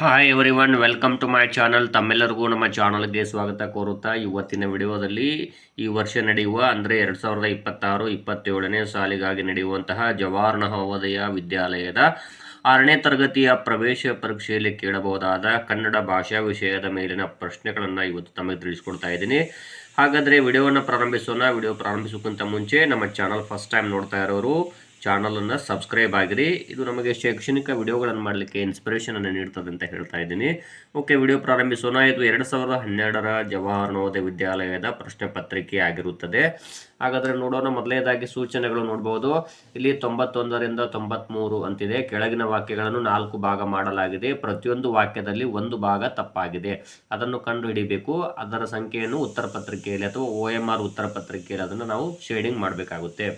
Hi everyone welcome to my channel ತಮ್ಮೆಲ್ಲರಿಗೂ ನಮ್ಮ ಚಾನಲ್ಗೆ ಸ್ವಾಗತ ಕೋರುತ್ತಾ ಇವತ್ತಿನ ವಿಡಿಯೋದಲ್ಲಿ ಈ ವರ್ಷ ನಡೆಯುವ ಅಂದರೆ ಎರಡು ಸಾವಿರದ ಇಪ್ಪತ್ತಾರು, ಇಪ್ಪತ್ತೇಳನೇ ಸಾಲಿಗಾಗಿ ನಡೆಯುವಂತಹ ಜವಾಹರ್ ನವೋದಯ ವಿದ್ಯಾಲಯದ ಆರನೇ ತರಗತಿಯ ಪ್ರವೇಶ ಪರೀಕ್ಷೆಯಲ್ಲಿ ಕೇಳಬಹುದಾದ ಕನ್ನಡ ಭಾಷಾ ವಿಷಯದ ಮೇಲಿನ ಪ್ರಶ್ನೆಗಳನ್ನು ಇವತ್ತು ತಮಗೆ ತಿಳಿಸ್ಕೊಡ್ತಾ ಇದ್ದೀನಿ. ಹಾಗಾದರೆ ವಿಡಿಯೋವನ್ನು ಪ್ರಾರಂಭಿಸೋಣ. ವಿಡಿಯೋ ಪ್ರಾರಂಭಿಸೋಕ್ಕಿಂತ ಮುಂಚೆ ನಮ್ಮ ಚಾನಲ್ ಫಸ್ಟ್ ಟೈಮ್ ನೋಡ್ತಾ ಇರೋರು ಚಾನಲನ್ನು ಸಬ್ಸ್ಕ್ರೈಬ್ ಆಗಿರಿ. ಇದು ನಮಗೆ ಶೈಕ್ಷಣಿಕ ವಿಡಿಯೋಗಳನ್ನು ಮಾಡಲಿಕ್ಕೆ ಇನ್ಸ್ಪಿರೇಷನನ್ನು ನೀಡ್ತದೆ ಅಂತ ಹೇಳ್ತಾ ಇದ್ದೀನಿ. ಓಕೆ, ವಿಡಿಯೋ ಪ್ರಾರಂಭಿಸೋಣ. ಇದು ಎರಡು ಸಾವಿರದ ಹನ್ನೆರಡರ ಜವಾಹರ್ ನವೋದಯ ವಿದ್ಯಾಲಯದ ಪ್ರಶ್ನೆ ಪತ್ರಿಕೆ ಆಗಿರುತ್ತದೆ. ಹಾಗಾದರೆ ನೋಡೋಣ. ಮೊದಲನೇದಾಗಿ ಸೂಚನೆಗಳು ನೋಡ್ಬೋದು. ಇಲ್ಲಿ ತೊಂಬತ್ತೊಂದರಿಂದ ತೊಂಬತ್ತ್ಮೂರು ಅಂತಿದೆ. ಕೆಳಗಿನ ವಾಕ್ಯಗಳನ್ನು ನಾಲ್ಕು ಭಾಗ ಮಾಡಲಾಗಿದೆ. ಪ್ರತಿಯೊಂದು ವಾಕ್ಯದಲ್ಲಿ ಒಂದು ಭಾಗ ತಪ್ಪಾಗಿದೆ. ಅದನ್ನು ಕಂಡುಹಿಡಿಬೇಕು. ಅದರ ಸಂಖ್ಯೆಯನ್ನು ಉತ್ತರ ಪತ್ರಿಕೆಯಲ್ಲಿ ಅಥವಾ ಓ ಎಂ ಆರ್ ಉತ್ತರ ಪತ್ರಿಕೆಯಲ್ಲಿ ಅದನ್ನು ನಾವು ಶೇಡಿಂಗ್ ಮಾಡಬೇಕಾಗುತ್ತೆ.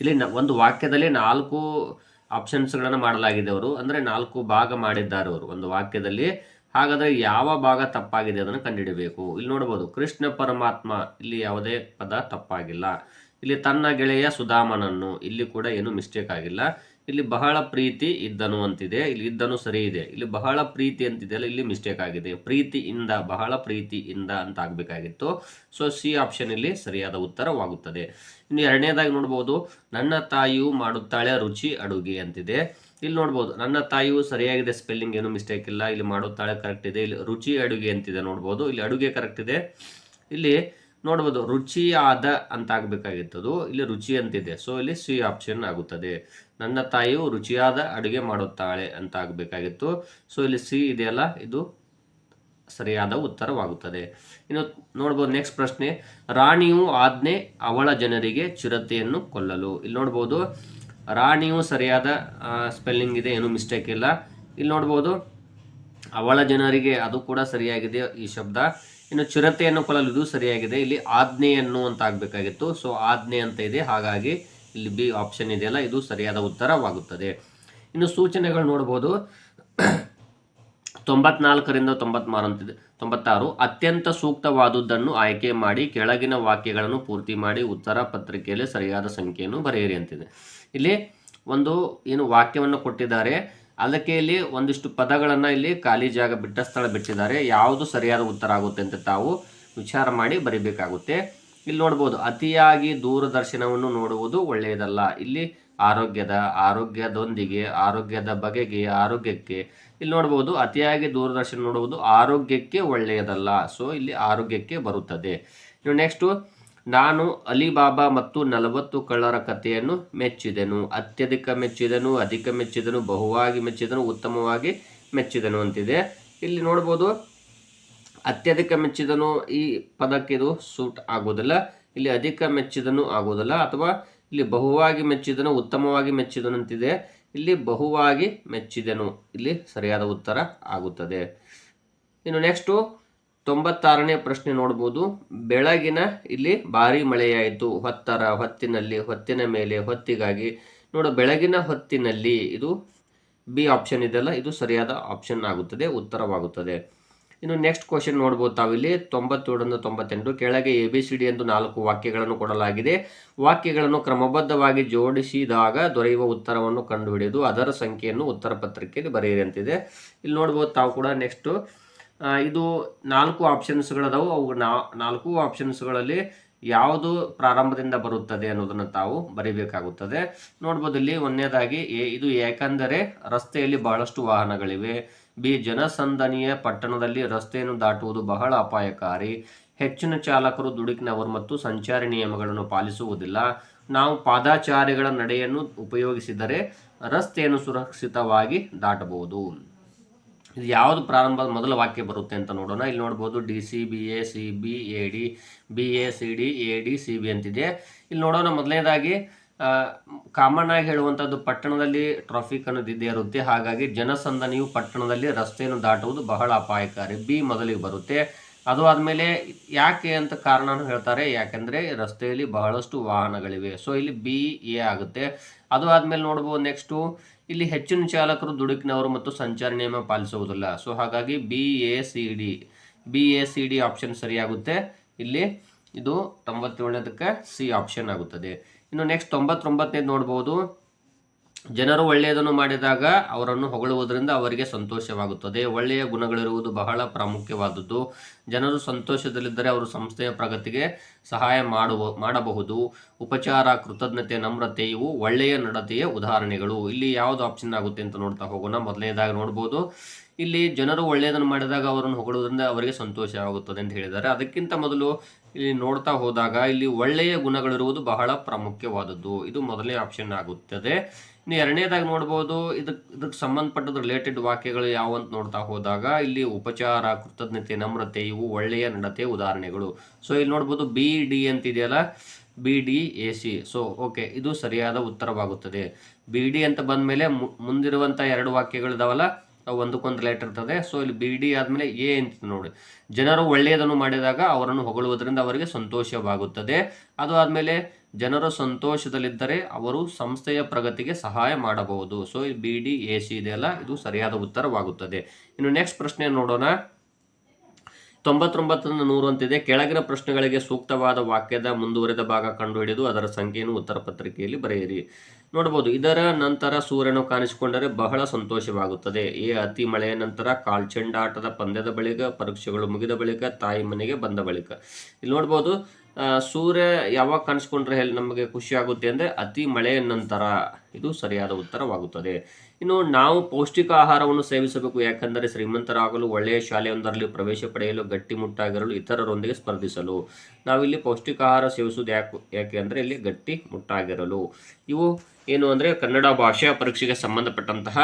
ಇಲ್ಲಿ ಒಂದು ವಾಕ್ಯದಲ್ಲಿ ನಾಲ್ಕು ಆಪ್ಷನ್ಸ್ಗಳನ್ನು ಮಾಡಲಾಗಿದೆ ಅವರು. ಅಂದರೆ ನಾಲ್ಕು ಭಾಗ ಮಾಡಿದ್ದಾರೆ ಅವರು. ಒಂದು ವಾಕ್ಯದಲ್ಲಿ, ಹಾಗಾದರೆ ಯಾವ ಭಾಗ ತಪ್ಪಾಗಿದೆ ಅದನ್ನು ಕಂಡುಹಿಡಬೇಕು. ಇಲ್ಲಿ ನೋಡ್ಬೋದು, ಕೃಷ್ಣ ಪರಮಾತ್ಮ ಇಲ್ಲಿ ಯಾವುದೇ ಪದ ತಪ್ಪಾಗಿಲ್ಲ. ಇಲ್ಲಿ ತನ್ನ ಗೆಳೆಯ ಸುಧಾಮನನ್ನು ಇಲ್ಲಿ ಕೂಡ ಏನು ಮಿಸ್ಟೇಕ್ ಆಗಿಲ್ಲ. ಇಲ್ಲಿ ಬಹಳ ಪ್ರೀತಿ ಇದ್ದನು ಅಂತಿದೆ, ಇಲ್ಲಿ ಇದ್ದನು ಸರಿ ಇದೆ. ಇಲ್ಲಿ ಬಹಳ ಪ್ರೀತಿ ಅಂತಿದೆಯಲ್ಲ ಇಲ್ಲಿ ಮಿಸ್ಟೇಕ್ ಆಗಿದೆ. ಪ್ರೀತಿಯಿಂದ, ಬಹಳ ಪ್ರೀತಿಯಿಂದ ಅಂತ ಆಗಬೇಕಾಗಿತ್ತು. ಸೊ ಸಿ ಆಪ್ಷನ್ ಇಲ್ಲಿ ಸರಿಯಾದ ಉತ್ತರವಾಗುತ್ತದೆ. ಇನ್ನು ಎರಡನೇದಾಗಿ ನೋಡ್ಬೋದು, ನನ್ನ ತಾಯಿಯು ಮಾಡುತ್ತಾಳೆ ರುಚಿ ಅಡುಗೆ ಅಂತಿದೆ. ಇಲ್ಲಿ ನೋಡ್ಬೋದು, ನನ್ನ ತಾಯಿಯು ಸರಿಯಾಗಿದೆ ಸ್ಪೆಲ್ಲಿಂಗ್ ಏನು ಮಿಸ್ಟೇಕ್ ಇಲ್ಲ, ಇಲ್ಲಿ ಮಾಡುತ್ತಾಳೆ ಕರೆಕ್ಟ್ ಇದೆ. ಇಲ್ಲಿ ರುಚಿ ಅಡುಗೆ ಅಂತಿದೆ ನೋಡ್ಬೋದು. ಇಲ್ಲಿ ಅಡುಗೆ ಕರೆಕ್ಟ್ ಇದೆ. ಇಲ್ಲಿ ನೋಡ್ಬೋದು, ರುಚಿಯಾದ ಅಂತ ಆಗಬೇಕಾಗಿತ್ತದು. ಇಲ್ಲಿ ರುಚಿ ಅಂತಿದೆ. ಸೊ ಇಲ್ಲಿ ಸಿ ಆಪ್ಷನ್ ಆಗುತ್ತದೆ. ನನ್ನ ತಾಯಿಯು ರುಚಿಯಾದ ಅಡುಗೆ ಮಾಡುತ್ತಾಳೆ ಅಂತ ಆಗಬೇಕಾಗಿತ್ತು ಸೊ ಇಲ್ಲಿ ಸಿ ಇದೆಯಲ್ಲ? ಇದು ಸರಿಯಾದ ಉತ್ತರವಾಗುತ್ತದೆ. ಇನ್ನು ನೋಡ್ಬೋದು ನೆಕ್ಸ್ಟ್ ಪ್ರಶ್ನೆ. ರಾಣಿಯು ಆಜ್ಞೆ ಅವಳ ಜನರಿಗೆ ಚಿರತೆಯನ್ನು ಕೊಲ್ಲಲು. ಇಲ್ಲಿ ನೋಡ್ಬೋದು, ರಾಣಿಯು ಸರಿಯಾದ ಸ್ಪೆಲ್ಲಿಂಗ್ ಇದೆ, ಏನು ಮಿಸ್ಟೇಕ್ ಇಲ್ಲ. ಇಲ್ಲಿ ನೋಡ್ಬೋದು, ಅವಳ ಜನರಿಗೆ ಅದು ಕೂಡ ಸರಿಯಾಗಿದೆ ಈ ಶಬ್ದ. ಇನ್ನು ಚಿರತೆಯನ್ನು ಕೊಲ್ಲಲು ಇದು ಸರಿಯಾಗಿದೆ. ಇಲ್ಲಿ ಆಜ್ಞೆಯನ್ನು ಅಂತ ಆಗಬೇಕಾಗಿತ್ತು. ಸೊ ಆಜ್ಞೆ ಅಂತ ಇದೆ. ಹಾಗಾಗಿ ಇಲ್ಲಿ ಬಿ ಆಪ್ಷನ್ ಇದೆಯಲ್ಲ ಇದು ಸರಿಯಾದ ಉತ್ತರವಾಗುತ್ತದೆ. ಇನ್ನು ಸೂಚನೆಗಳು ನೋಡ್ಬೋದು. ತೊಂಬತ್ನಾಲ್ಕರಿಂದ ತೊಂಬತ್ಮಾರು ಅಂತಿದೆ ತೊಂಬತ್ತಾರು. ಅತ್ಯಂತ ಸೂಕ್ತವಾದುದನ್ನು ಆಯ್ಕೆ ಮಾಡಿ ಕೆಳಗಿನ ವಾಕ್ಯಗಳನ್ನು ಪೂರ್ತಿ ಮಾಡಿ ಉತ್ತರ ಪತ್ರಿಕೆಯಲ್ಲಿ ಸರಿಯಾದ ಸಂಖ್ಯೆಯನ್ನು ಬರೆಯಿರಿ ಅಂತಿದೆ. ಇಲ್ಲಿ ಒಂದು ಏನು ವಾಕ್ಯವನ್ನು ಕೊಟ್ಟಿದ್ದಾರೆ. ಅದಕ್ಕೆ ಇಲ್ಲಿ ಒಂದಿಷ್ಟು ಪದಗಳನ್ನು ಇಲ್ಲಿ ಖಾಲಿ ಜಾಗ ಬಿಟ್ಟ ಸ್ಥಳ ಬಿಟ್ಟಿದ್ದಾರೆ. ಯಾವುದು ಸರಿಯಾದ ಉತ್ತರ ಆಗುತ್ತೆ ಅಂತ ತಾವು ವಿಚಾರ ಮಾಡಿ ಬರಿಬೇಕಾಗುತ್ತೆ. ಇಲ್ಲಿ ನೋಡ್ಬೋದು, ಅತಿಯಾಗಿ ದೂರದರ್ಶನವನ್ನು ನೋಡುವುದು ಒಳ್ಳೆಯದಲ್ಲ. ಇಲ್ಲಿ ಆರೋಗ್ಯದ, ಆರೋಗ್ಯದೊಂದಿಗೆ, ಆರೋಗ್ಯದ ಬಗೆಗೆ, ಆರೋಗ್ಯಕ್ಕೆ. ಇಲ್ಲಿ ನೋಡ್ಬೋದು, ಅತಿಯಾಗಿ ದೂರದರ್ಶನ ನೋಡುವುದು ಆರೋಗ್ಯಕ್ಕೆ ಒಳ್ಳೆಯದಲ್ಲ. ಸೊ ಇಲ್ಲಿ ಆರೋಗ್ಯಕ್ಕೆ ಬರುತ್ತದೆ. ಇನ್ನು ನೆಕ್ಸ್ಟು ನಾನು ಅಲಿಬಾಬಾ ಮತ್ತು ನಲವತ್ತು ಕಳ್ಳರ ಕಥೆಯನ್ನು ಮೆಚ್ಚಿದೆನು. ಅತ್ಯಧಿಕ ಮೆಚ್ಚಿದನು, ಅಧಿಕ ಮೆಚ್ಚಿದನು, ಬಹುವಾಗಿ ಮೆಚ್ಚಿದನು, ಉತ್ತಮವಾಗಿ ಮೆಚ್ಚಿದನು ಅಂತಿದೆ. ಇಲ್ಲಿ ನೋಡ್ಬೋದು ಅತ್ಯಧಿಕ ಮೆಚ್ಚಿದನು ಈ ಪದಕ್ಕೆ ಇದು ಸೂಟ್ ಆಗುವುದಿಲ್ಲ. ಇಲ್ಲಿ ಅಧಿಕ ಮೆಚ್ಚಿದನು ಆಗುವುದಿಲ್ಲ ಅಥವಾ ಇಲ್ಲಿ ಬಹುವಾಗಿ ಮೆಚ್ಚಿದನು, ಉತ್ತಮವಾಗಿ ಮೆಚ್ಚಿದನು ಅಂತಿದೆ. ಇಲ್ಲಿ ಬಹುವಾಗಿ ಮೆಚ್ಚಿದನು. ಇಲ್ಲಿ ಸರಿಯಾದ ಉತ್ತರ ಆಗುತ್ತದೆ. ಇನ್ನು ನೆಕ್ಸ್ಟು ತೊಂಬತ್ತಾರನೇ ಪ್ರಶ್ನೆ ನೋಡ್ಬೋದು. ಬೆಳಗಿನ ಇಲ್ಲಿ ಭಾರಿ ಮಳೆಯಾಯಿತು. ಹೊತ್ತರ ಹೊತ್ತಿನಲ್ಲಿ, ಹೊತ್ತಿನ ಮೇಲೆ, ಹೊತ್ತಿಗಾಗಿ. ನೋಡು, ಬೆಳಗಿನ ಹೊತ್ತಿನಲ್ಲಿ ಇದು ಬಿ ಆಪ್ಷನ್ ಇದೆಯಲ್ಲ, ಇದು ಸರಿಯಾದ ಆಪ್ಷನ್ ಆಗುತ್ತದೆ, ಉತ್ತರವಾಗುತ್ತದೆ. ಇನ್ನು ನೆಕ್ಸ್ಟ್ ಕ್ವಶನ್ ನೋಡ್ಬೋದು ತಾವಿಲ್ಲಿ. ತೊಂಬತ್ತೇಳರಿಂದ ತೊಂಬತ್ತೆಂಟು. ಕೆಳಗೆ ಎ ಬಿ ಸಿ ಡಿ ಎಂದು ನಾಲ್ಕು ವಾಕ್ಯಗಳನ್ನು ಕೊಡಲಾಗಿದೆ. ವಾಕ್ಯಗಳನ್ನು ಕ್ರಮಬದ್ಧವಾಗಿ ಜೋಡಿಸಿದಾಗ ದೊರೆಯುವ ಉತ್ತರವನ್ನು ಕಂಡುಹಿಡಿದು ಅದರ ಸಂಖ್ಯೆಯನ್ನು ಉತ್ತರ ಪತ್ರಿಕೆಯಲ್ಲಿ ಬರೆಯಿರಿ ಅಂತಿದೆ. ಇಲ್ಲಿ ನೋಡ್ಬೋದು ತಾವು ಕೂಡ ನೆಕ್ಸ್ಟು ಇದು ನಾಲ್ಕು ಆಪ್ಷನ್ಸ್ಗಳದಾವು ಅವು ನಾಲ್ಕು ಆಪ್ಷನ್ಸ್ಗಳಲ್ಲಿ ಯಾವುದು ಪ್ರಾರಂಭದಿಂದ ಬರುತ್ತದೆ ಅನ್ನೋದನ್ನು ತಾವು ಬರಿಬೇಕಾಗುತ್ತದೆ. ನೋಡ್ಬೋದು ಇಲ್ಲಿ ಒಂದನೇದಾಗಿ, ಎ, ಇದು ಏಕೆಂದರೆ ರಸ್ತೆಯಲ್ಲಿ ಬಹಳಷ್ಟು ವಾಹನಗಳಿವೆ. ಬಿ, ಜನಸಂದಣಿಯ ಪಟ್ಟಣದಲ್ಲಿ ರಸ್ತೆಯನ್ನು ದಾಟುವುದು ಬಹಳ ಅಪಾಯಕಾರಿ. ಹೆಚ್ಚಿನ ಚಾಲಕರು ದುಡುಕಿನವರು ಮತ್ತು ಸಂಚಾರಿ ನಿಯಮಗಳನ್ನು ಪಾಲಿಸುವುದಿಲ್ಲ. ನಾವು ಪಾದಾಚಾರಿಗಳ ನಡೆಯನ್ನು ಉಪಯೋಗಿಸಿದರೆ ರಸ್ತೆಯನ್ನು ಸುರಕ್ಷಿತವಾಗಿ ದಾಟಬಹುದು. ಇದು ಯಾವುದು ಪ್ರಾರಂಭ ಮೊದಲ ವಾಕ್ಯ ಬರುತ್ತೆ ಅಂತ ನೋಡೋಣ. ಇಲ್ಲಿ ನೋಡ್ಬೋದು D C B A C B A D B A C D A D C B ಅಂತಿದೆ. ಇಲ್ಲಿ ನೋಡೋಣ ಮೊದಲನೇದಾಗಿ ಕಾಮನ್ ಆಗಿ ಹೇಳುವಂಥದ್ದು ಪಟ್ಟಣದಲ್ಲಿ ಟ್ರಾಫಿಕ್ ಅನ್ನೋದು ಇದ್ದೇ ಇರುತ್ತೆ. ಹಾಗಾಗಿ ಜನಸಂದಣಿಯು ಪಟ್ಟಣದಲ್ಲಿ ರಸ್ತೆಯನ್ನು ದಾಟುವುದು ಬಹಳ ಅಪಾಯಕಾರಿ. ಬಿ ಮೊದಲಿಗೆ ಬರುತ್ತೆ. ಅದು ಆದಮೇಲೆ ಯಾಕೆ ಅಂತ ಕಾರಣನೂ ಹೇಳ್ತಾರೆ. ಯಾಕೆಂದರೆ ರಸ್ತೆಯಲ್ಲಿ ಬಹಳಷ್ಟು ವಾಹನಗಳಿವೆ. ಸೊ ಇಲ್ಲಿ ಬಿ ಎ ಆಗುತ್ತೆ. ಅದು ಆದಮೇಲೆ ನೋಡ್ಬೋದು ನೆಕ್ಸ್ಟು ಇಲ್ಲಿ ಹೆಚ್ಚಿನ ಚಾಲಕರು ದುಡುಕಿನವರು ಮತ್ತು ಸಂಚಾರ ನಿಯಮ ಪಾಲಿಸುವುದಿಲ್ಲ. ಸೊ ಹಾಗಾಗಿ B A C D B A C D option ಸರಿಯಾಗುತ್ತೆ. ಇಲ್ಲಿ ಇದು ತೊಂಬತ್ತೇಳನೇದಕ್ಕೆ ಸಿ ಆಪ್ಷನ್ ಆಗುತ್ತದೆ. ಇನ್ನು ನೆಕ್ಸ್ಟ್ ತೊಂಬತ್ತೊಂಬತ್ತನೇದು ನೋಡ್ಬೋದು. ಜನರು ಒಳ್ಳೆಯದನ್ನು ಮಾಡಿದಾಗ ಅವರನ್ನು ಹೊಗಳುವುದರಿಂದ ಅವರಿಗೆ ಸಂತೋಷವಾಗುತ್ತದೆ. ಒಳ್ಳೆಯ ಗುಣಗಳಿರುವುದು ಬಹಳ ಪ್ರಾಮುಖ್ಯವಾದದ್ದು. ಜನರು ಸಂತೋಷದಲ್ಲಿದ್ದರೆ ಅವರು ಸಂಸ್ಥೆಯ ಪ್ರಗತಿಗೆ ಸಹಾಯ ಮಾಡುವ, ಮಾಡಬಹುದು. ಉಪಚಾರ, ಕೃತಜ್ಞತೆ, ನಮ್ರತೆ ಇವು ಒಳ್ಳೆಯ ನಡತೆಯ ಉದಾಹರಣೆಗಳು. ಇಲ್ಲಿ ಯಾವುದು ಆಪ್ಷನ್ ಆಗುತ್ತೆ ಅಂತ ನೋಡ್ತಾ ಹೋಗೋಣ. ಮೊದಲನೇದಾಗಿ ನೋಡ್ಬೋದು. ಇಲ್ಲಿ ಜನರು ಒಳ್ಳೆಯದನ್ನು ಮಾಡಿದಾಗ ಅವರನ್ನು ಹೊಗಳುವುದರಿಂದ ಅವರಿಗೆ ಸಂತೋಷವಾಗುತ್ತದೆ ಅಂತ ಹೇಳಿದ್ದಾರೆ. ಅದಕ್ಕಿಂತ ಮೊದಲು ಇಲ್ಲಿ ನೋಡ್ತಾ ಹೋದಾಗ ಇಲ್ಲಿ ಒಳ್ಳೆಯ ಗುಣಗಳಿರುವುದು ಬಹಳ ಪ್ರಾಮುಖ್ಯವಾದದ್ದು. ಇದು ಮೊದಲನೇ ಆಪ್ಷನ್ ಆಗುತ್ತದೆ. ಇನ್ನು ಎರಡನೇದಾಗಿ ನೋಡ್ಬೋದು ಇದಕ್ಕೆ ಇದಕ್ಕೆ ಸಂಬಂಧಪಟ್ಟದ ರಿಲೇಟೆಡ್ ವಾಕ್ಯಗಳು ಯಾವಂತ ನೋಡ್ತಾ ಹೋದಾಗ ಇಲ್ಲಿ ಉಪಚಾರ, ಕೃತಜ್ಞತೆ, ನಮ್ರತೆ ಇವು ಒಳ್ಳೆಯ ನಡತೆ, ಉದಾಹರಣೆಗಳು. ಸೊ ಇಲ್ಲಿ ನೋಡ್ಬೋದು B D ಅಂತಿದೆಯಲ್ಲ? B D A C so okay ಇದು ಸರಿಯಾದ ಉತ್ತರವಾಗುತ್ತದೆ. ಬಿ ಡಿ ಅಂತ ಬಂದ ಮೇಲೆ ಮುಂದಿರುವಂಥ ಎರಡು ವಾಕ್ಯಗಳಿದಾವಲ್ಲ? ಒಂದಕ್ಕೊಂದು ರಿಲೇಟ್ ಇರ್ತದೆ. ಸೊ ಇಲ್ಲಿ ಬಿ ಡಿ ಆದಮೇಲೆ ಎ ಅಂತ ನೋಡಿ. ಜನರು ಒಳ್ಳೆಯದನ್ನು ಮಾಡಿದಾಗ ಅವರನ್ನು ಹೊಗಳುವುದರಿಂದ ಅವರಿಗೆ ಸಂತೋಷವಾಗುತ್ತದೆ. ಅದು ಆದಮೇಲೆ ಜನರು ಸಂತೋಷದಲ್ಲಿದ್ದರೆ ಅವರು ಸಂಸ್ಥೆಯ ಪ್ರಗತಿಗೆ ಸಹಾಯ ಮಾಡಬಹುದು. ಸೊ ಇಲ್ಲಿ ಬಿ ಡಿ ಎ ಸಿ ಇದೆಯಲ್ಲ ಇದು ಸರಿಯಾದ ಉತ್ತರವಾಗುತ್ತದೆ. ಇನ್ನು ನೆಕ್ಸ್ಟ್ ಪ್ರಶ್ನೆ ನೋಡೋಣ. ತೊಂಬತ್ತೊಂಬತ್ತರಿಂದ ನೂರು ಅಂತಿದೆ. ಕೆಳಗಿನ ಪ್ರಶ್ನೆಗಳಿಗೆ ಸೂಕ್ತವಾದ ವಾಕ್ಯದ ಮುಂದುವರೆದ ಭಾಗ ಕಂಡುಹಿಡಿದು ಅದರ ಸಂಖ್ಯೆಯನ್ನು ಉತ್ತರ ಪತ್ರಿಕೆಯಲ್ಲಿ ಬರೆಯಿರಿ. ನೋಡಬಹುದು ಇದರ ನಂತರ ಸೂರ್ಯನು ಕಾಣಿಸಿಕೊಂಡರೆ ಬಹಳ ಸಂತೋಷವಾಗುತ್ತದೆ. ಈ ಅತಿ ಮಳೆಯ ನಂತರ ಕಾಲ್ಚೆಂಡಾಟದ ಪಂದ್ಯದ ಬಳಿಕ ಪರೀಕ್ಷೆಗಳು ಮುಗಿದ ಬಳಿಕ ತಾಯಿ ಮನೆಗೆ ಬಂದ ಬಳಿಕ. ಇಲ್ಲಿ ನೋಡ್ಬೋದು ಆ, ಸೂರ್ಯ ಯಾವಾಗ ಕಾಣಿಸ್ಕೊಂಡ್ರೆ ಹೇಳಿ ನಮಗೆ ಖುಷಿ ಆಗುತ್ತೆ ಅಂದರೆ ಅತಿ ಮಳೆಯ ನಂತರ. ಇದು ಸರಿಯಾದ ಉತ್ತರವಾಗುತ್ತದೆ. ಇನ್ನು ನಾವು ಪೌಷ್ಟಿಕ ಆಹಾರವನ್ನು ಸೇವಿಸಬೇಕು. ಯಾಕೆಂದರೆ ಶ್ರೀಮಂತರಾಗಲು, ಒಳ್ಳೆಯ ಶಾಲೆಯೊಂದರಲ್ಲಿ ಪ್ರವೇಶ ಪಡೆಯಲು ಗಟ್ಟಿಮುಟ್ಟಾಗಿರಲು ಇತರರೊಂದಿಗೆ ಸ್ಪರ್ಧಿಸಲು. ನಾವಿಲ್ಲಿ ಪೌಷ್ಟಿಕ ಆಹಾರ ಸೇವಿಸುವುದು ಯಾಕೆ ಯಾಕೆ ಅಂದರೆ ಇಲ್ಲಿ ಗಟ್ಟಿ ಮುಟ್ಟಾಗಿರಲು. ಇವು ಏನು ಅಂದರೆ ಕನ್ನಡ ಭಾಷಾ ಪರೀಕ್ಷೆಗೆ ಸಂಬಂಧಪಟ್ಟಂತಹ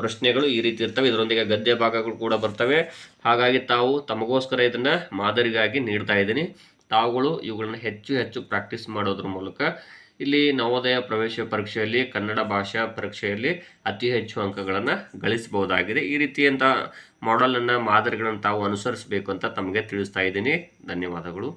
ಪ್ರಶ್ನೆಗಳು ಈ ರೀತಿ ಇರ್ತವೆ. ಇದರೊಂದಿಗೆ ಗದ್ಯ ಭಾಗಗಳು ಕೂಡ ಬರ್ತವೆ. ಹಾಗಾಗಿ ತಾವು ತಮಗೋಸ್ಕರ ಇದನ್ನು ಮಾದರಿಗಾಗಿ ನೀಡ್ತಾ ಇದ್ದೀನಿ. ತಾವುಗಳು ಇವುಗಳನ್ನು ಹೆಚ್ಚು ಹೆಚ್ಚು ಪ್ರಾಕ್ಟೀಸ್ ಮಾಡೋದ್ರ ಮೂಲಕ ಇಲ್ಲಿ ನವೋದಯ ಪ್ರವೇಶ ಪರೀಕ್ಷೆಯಲ್ಲಿ, ಕನ್ನಡ ಭಾಷಾ ಪರೀಕ್ಷೆಯಲ್ಲಿ ಅತಿ ಹೆಚ್ಚು ಅಂಕಗಳನ್ನು ಗಳಿಸಬಹುದಾಗಿದೆ. ಈ ರೀತಿಯಂಥ ಮಾಡೆಲನ್ನು ಮಾದರಿಗಳನ್ನು ತಾವು ಅನುಸರಿಸಬೇಕು ಅಂತ ತಮಗೆ ತಿಳಿಸ್ತಾ ಇದ್ದೀನಿ. ಧನ್ಯವಾದಗಳು.